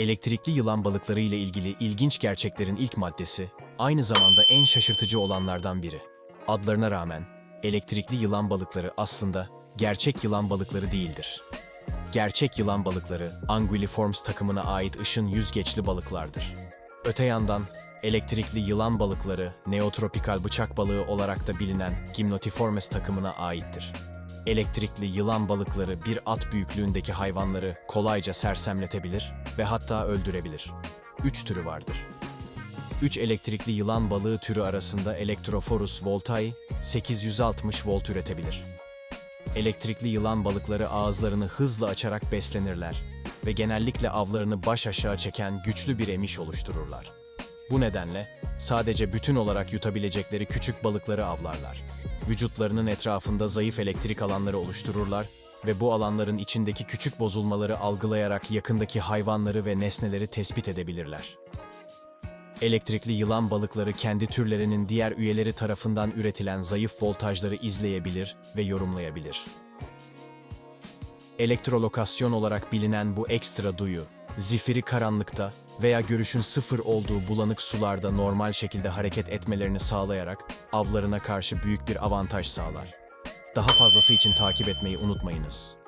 Elektrikli yılan balıkları ile ilgili ilginç gerçeklerin ilk maddesi, aynı zamanda en şaşırtıcı olanlardan biri. Adlarına rağmen, elektrikli yılan balıkları aslında gerçek yılan balıkları değildir. Gerçek yılan balıkları, Anguilliformes takımına ait ışın yüzgeçli balıklardır. Öte yandan, elektrikli yılan balıkları, neotropikal bıçak balığı olarak da bilinen Gymnotiformes takımına aittir. Elektrikli yılan balıkları bir at büyüklüğündeki hayvanları kolayca sersemletebilir ve hatta öldürebilir. Üç türü vardır. Üç elektrikli yılan balığı türü arasında Electrophorus voltai 860 volt üretebilir. Elektrikli yılan balıkları ağızlarını hızla açarak beslenirler ve genellikle avlarını baş aşağı çeken güçlü bir emiş oluştururlar. Bu nedenle sadece bütün olarak yutabilecekleri küçük balıkları avlarlar. Vücutlarının etrafında zayıf elektrik alanları oluştururlar ve bu alanların içindeki küçük bozulmaları algılayarak yakındaki hayvanları ve nesneleri tespit edebilirler. Elektrikli yılan balıkları kendi türlerinin diğer üyeleri tarafından üretilen zayıf voltajları izleyebilir ve yorumlayabilir. Elektrolokasyon olarak bilinen bu ekstra duyu, zifiri karanlıkta veya görüşün sıfır olduğu bulanık sularda normal şekilde hareket etmelerini sağlayarak avlarına karşı büyük bir avantaj sağlar. Daha fazlası için takip etmeyi unutmayınız.